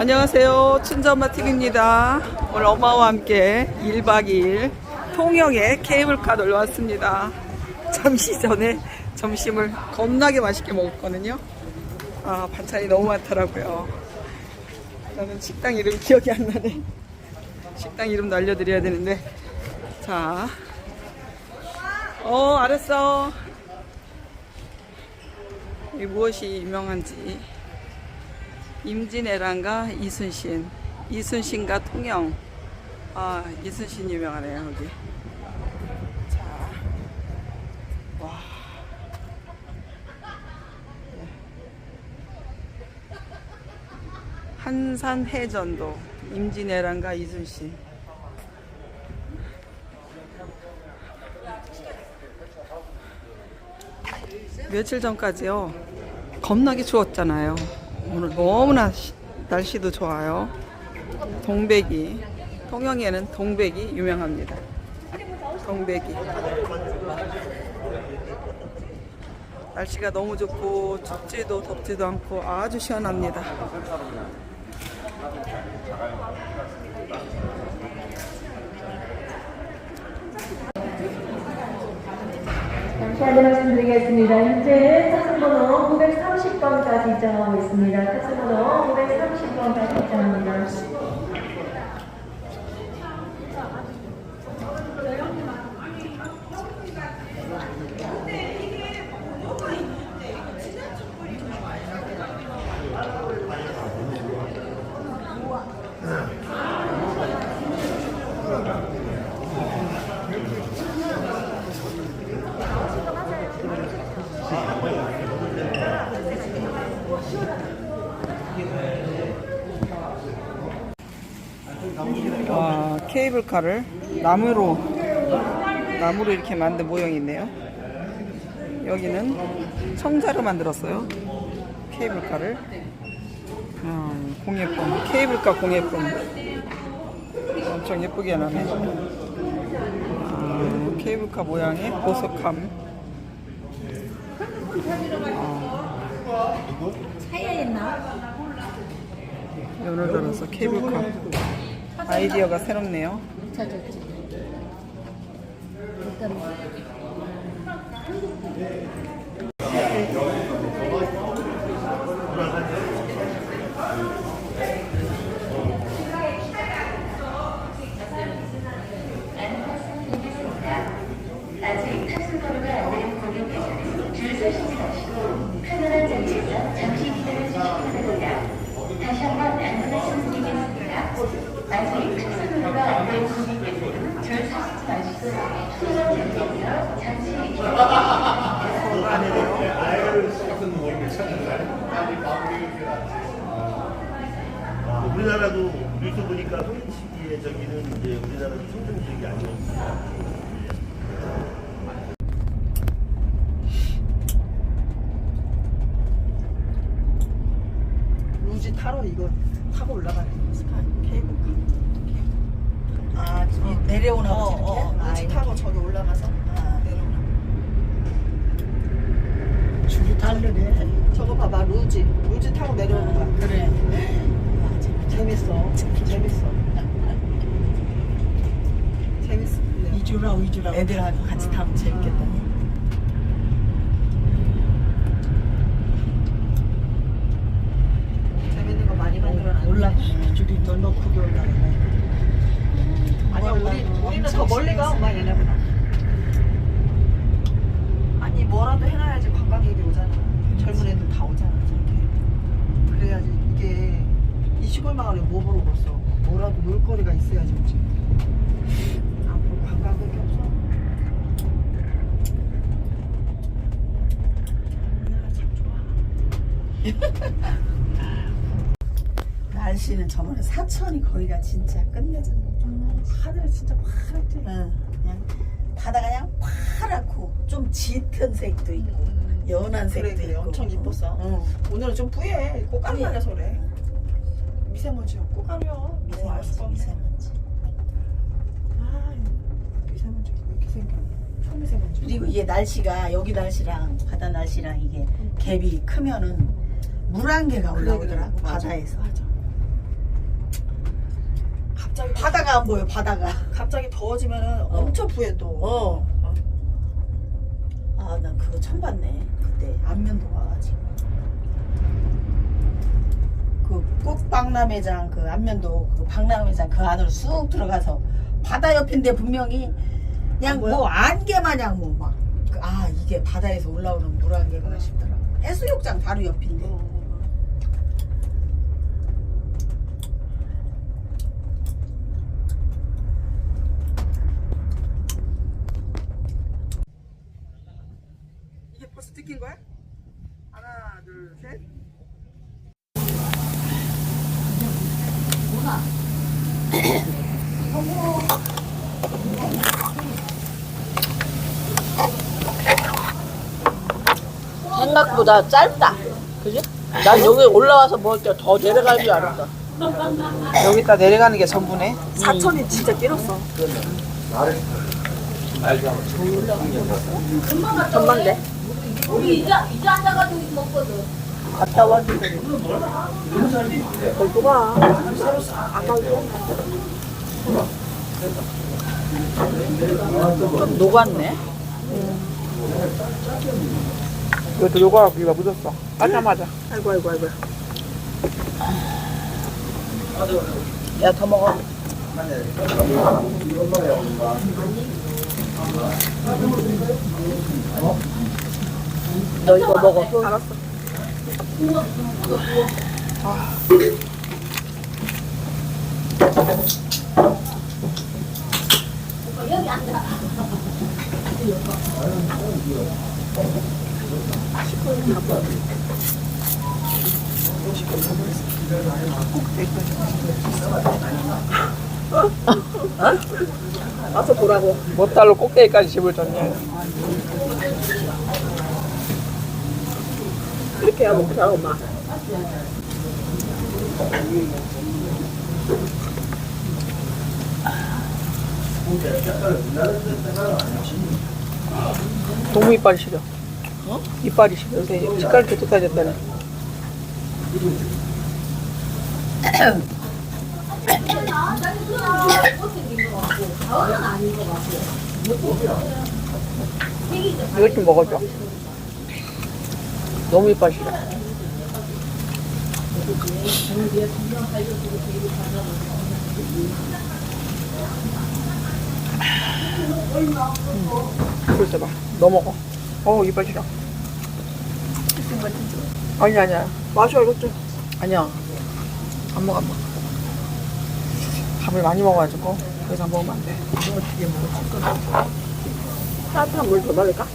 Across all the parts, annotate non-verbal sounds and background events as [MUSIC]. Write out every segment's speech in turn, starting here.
안녕하세요. 친정엄마 TV입니다. 오늘 엄마와 함께 1박 2일 통영에 케이블카 놀러 왔습니다. 잠시 전에 점심을 겁나게 맛있게 먹었거든요. 아, 반찬이 너무 많더라고요. 저는 식당 이름 기억이 안 나네. 식당 이름도 알려드려야 되는데. 자. 어, 알았어. 이 무엇이 유명한지. 임진애랑과 이순신, 이순신과 통영. 아, 이순신 유명하네요, 여기. 자, 와. 한산 해전도, 임진애랑과 이순신. 며칠 전까지요. 겁나게 추웠잖아요. 오늘 너무나 시- 날씨도 좋아요. 동백이. 통영에는 동백이 유명합니다. 동백이. 날씨가 너무 좋고 춥지도 덥지도 않고 아주 시원합니다. 안내 말씀드리겠습니다. 현재 탑승번호 930번까지 입장하고 있습니다. 탑승번호 930번까지 입장합니다. 와, 케이블카를 나무로 나무로 이렇게 만든 모형이 있네요. 여기는 청자로 만들었어요. 케이블카를. 음, 공예품, 케이블카 공예품. 엄청 예쁘게 나네. 아, 케이블카 모양의 보석함. 연을 들어서 케이블카. 아이디어가 새롭네요. 아직 탑승번호가 안 되는 고객께서는 줄 서시지 마시고 카메라 장치에서 잠시 기다려주시기 바랍니다. 다시 한번 안내 말씀드리겠습니다. 아직 탑승번호가 안 되는 고객께서는 줄 서시지 마시고 카메라 장치에서 잠시 우리나라도 뉴스 보니까 소리치기에 저기는 이제 우리나라도 청정 지역이 아니었어요. 루지 타러 이거 타고 올라가는 스카 케이블카. 아, 이 내려오나 어, 보지 어, 이렇게? 루지 타고 저기 올라가서 아, 내려오나. 줄이 다르네. 저거 봐봐 루지 루지 타고 내려오는 거야. 그래. 아, 재밌- 재밌어. 재밌어. 이주라고 이주라고. 애들하고 같이 타면 재밌겠다. 재밌는 거 많이 만들어놨네. 올라가네. 줄이 더 높게 올라가네. 아니야 우리 우리는 더 멀리 가 엄마 얘네보다. 아니 뭐라도 해놔야지 관광객이 오잖아. 젊은 애들 다 오잖아 저렇게. 그래야지 이게 이 시골 마을에 뭐 보러 갔어. 뭐라도 놀거리가 있어야지 오지. 관광객이 없어. 우리나라 참 좋아. [LAUGHS] 날씨는 저번에 사천이 거기가 진짜 끝내줬네. 하늘이 진짜 파랗지. 응. 그냥 바다가 그냥 파랗고 좀 짙은 색도 있고 연한 색도 그래 있고. 엄청 이뻤어. 응. 오늘은 좀 뿌예. 꽃가루. 날려서 그래. 알 수가 미세먼지, 없네. 미세먼지. 아, 생겨? 초미세먼지. 그리고 이게 날씨가 여기 날씨랑 바다 날씨랑 이게 갭이 크면은 물안개가 그래, 올라오더라고 그래. 바다에서. 맞아. 갑자기 바다가 안 보여 바다가. 갑자기 더워지면은 엄청 부해 또. 어. 아, 난 그거 처음 봤네. 그때 안면도 가가지고. 그 꽃박람회장 그 안면도 그 박람회장 그 안으로 쑥 들어가서 바다 옆인데 분명히 그냥 뭐 안개 마냥 뭐 막. 그, 아, 이게 바다에서 올라오는 물안개가 싶더라고. 해수욕장 바로 옆인데. 이게 벌써 찍힌 거야? 하나, 둘, 셋. [COUGHS] 생각보다 짧다. 그지? 난 여기 올라와서 먹을 때 더 내려갈 줄 알았어. 여기다 내려가는 게 전부네. 사천이 진짜 길었어. 전망대. 갔다 와도 걸고 좀 녹았네. 이것도 요가 여기가 묻었어. 맞아맞아. 아이고 아이고 아이고. 야 더 먹어. 너 이거 먹어. 알았어. 와서 보라고. 못 달로 꼭대기까지 집을 졌네. 이렇게 해야 먹자 엄마. 너무 이빨이 시려. 어? 이빨이. 요새 색깔이 깨끗해졌다네. 이것 좀 먹어줘. 너무 이빨 시려. 글쎄 봐. 너 먹어. 어, 이빨 시려. 아니, 아니야. 마셔, 이것 좀. 아니야. 안 먹어, 안 먹어. 밥을 많이 먹어가지고, 그래서 먹으면 안 돼. 이거 되게 먹어. 따뜻한 물 더 넣을까?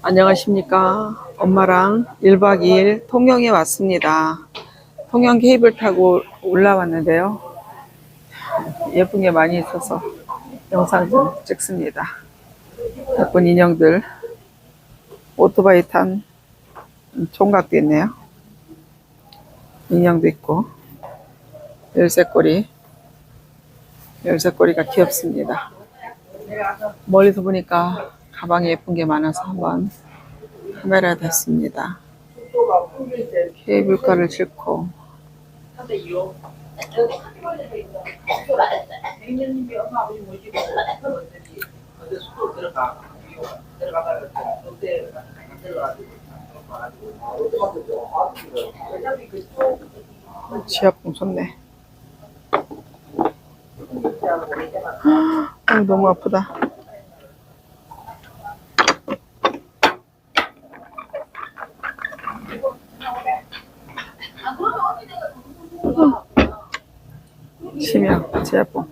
안녕하십니까. 엄마랑 1박 2일 통영에 왔습니다. 통영 케이블 타고 올라왔는데요. 예쁜 게 많이 있어서 영상 좀 찍습니다. 예쁜 인형들, 오토바이 탄 총각도 있네요. 인형도 있고, 열쇠고리, 열쇠고리가 귀엽습니다. 멀리서 보니까 가방에 예쁜 게 많아서 한번 카메라 댔습니다. 케이블카를 싣고 지하풍 섰네. 아, 너무 아프다. 심야 지하풍.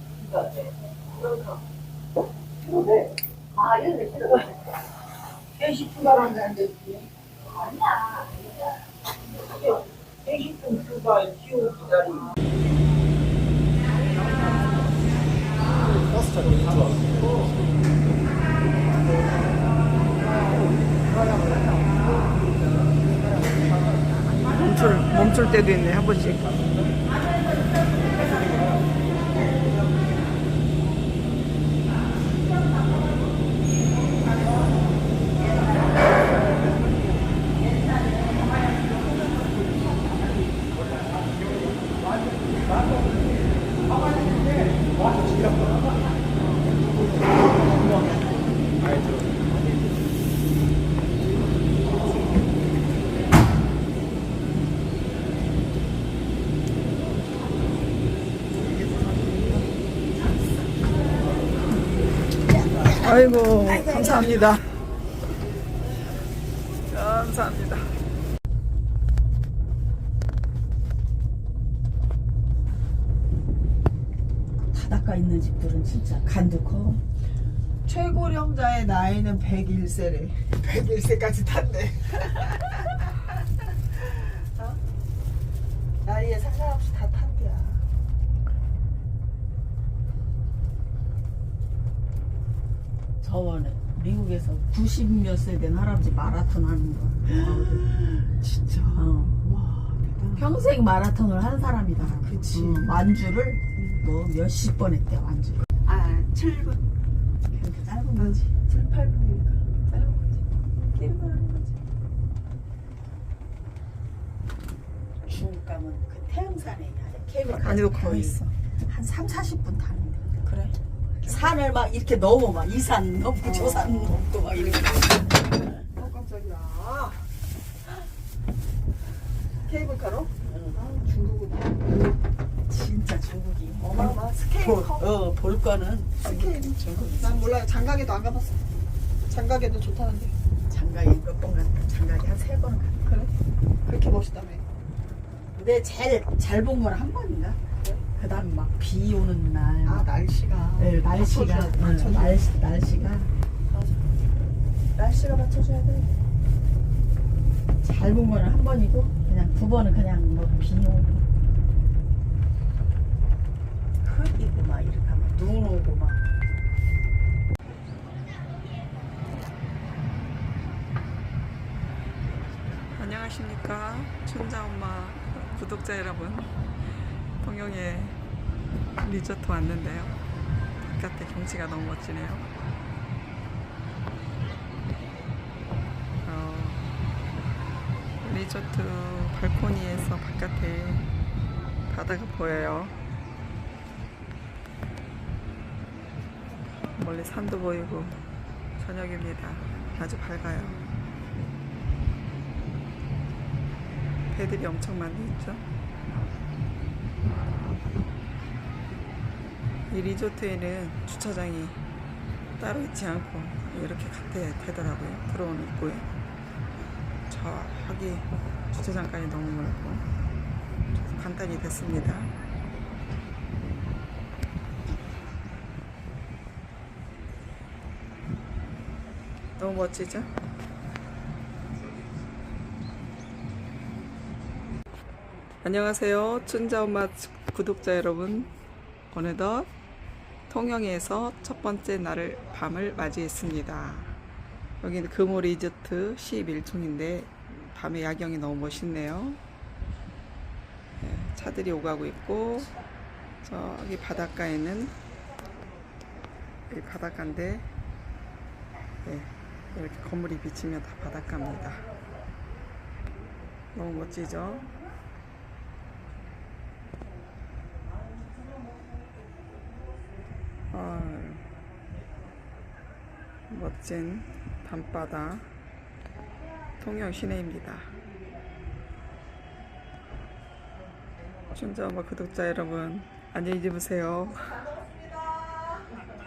멈출, 멈출 때도 있네, 한 번씩. 아이고, 감사합니다. 감사합니다. 바닷가 있는 집들은 진짜 간도 커. 최고령자의 나이는 101세래. 101세까지 탔네. [LAUGHS] 어? 나이에 상관없이 다 탄대야. 저번에 미국에서 90몇 세 된 할아버지 마라톤 하는 거. [GASPS] 진짜. 어. 와, 대단하다. 평생 마라톤을 한 사람이다. 그치. 응, 완주를 뭐 몇십 번 했대 완주. 아, 7분. 그렇게 짧은 거지. 7, 8분이니까. 짧은 거지. 길은 하는 거지. 중국 가면 그 태양산에 케이블카 아니도 거의 있어. 한 3, 40분 타는데. 그래? 산을 막 이렇게 넘어 막 이 산 넘고 저 산 넘고 막 이렇게. 어, 깜짝이야. 케이블카로? 아, 중국은 진짜 중국이 어마어마 스케일 볼, 커. 어, 볼 거는 스케일이 중국이 난 몰라요. 장가게도 안 가봤어. 장가게도 좋다는데. 장가게 몇번 갔다. 장가게 한세 번 갔다. 그래? 그렇게 멋있다며. 근데 제일 잘 본 건 한 번인가? 그 다음 막 비 오는 날. 아, 날씨가. 네, 날씨가. 맞춰줘야 돼, 응, 맞춰줘야 돼. 날씨, 날씨가. 날씨가 맞춰줘야 돼. 잘본 거는 한 번이고, 그냥 두 번은 그냥 뭐 비 오고. 흙이고 막 이렇게 하면 눈 오고 막. 안녕하십니까. 춘자 엄마 구독자 여러분. 통영에 리조트 왔는데요. 바깥에 경치가 너무 멋지네요. 어, 리조트 발코니에서 바깥에 바다가 보여요. 멀리 산도 보이고 저녁입니다. 아주 밝아요. 배들이 엄청 많이 있죠. 이 리조트에는 주차장이 따로 있지 않고 이렇게 가 되더라고요. 들어오는 입구에. 저기 주차장까지 너무 멀고 간단히 됐습니다. 너무 멋지죠? 안녕하세요. 춘자 엄마 구독자 여러분. 어느덧 통영에서 첫 번째 날을 밤을 맞이했습니다. 여기는 금호 리조트 11층인데 밤에 야경이 너무 멋있네요. 네, 차들이 오가고 있고 저기 바닷가에는 이 바닷가인데 네, 이렇게 건물이 비치면 다 바닷가입니다. 너무 멋지죠? 어, 아, 멋진 밤바다 통영 시내입니다. 춘자엄마 구독자 여러분 안녕히 주무세요.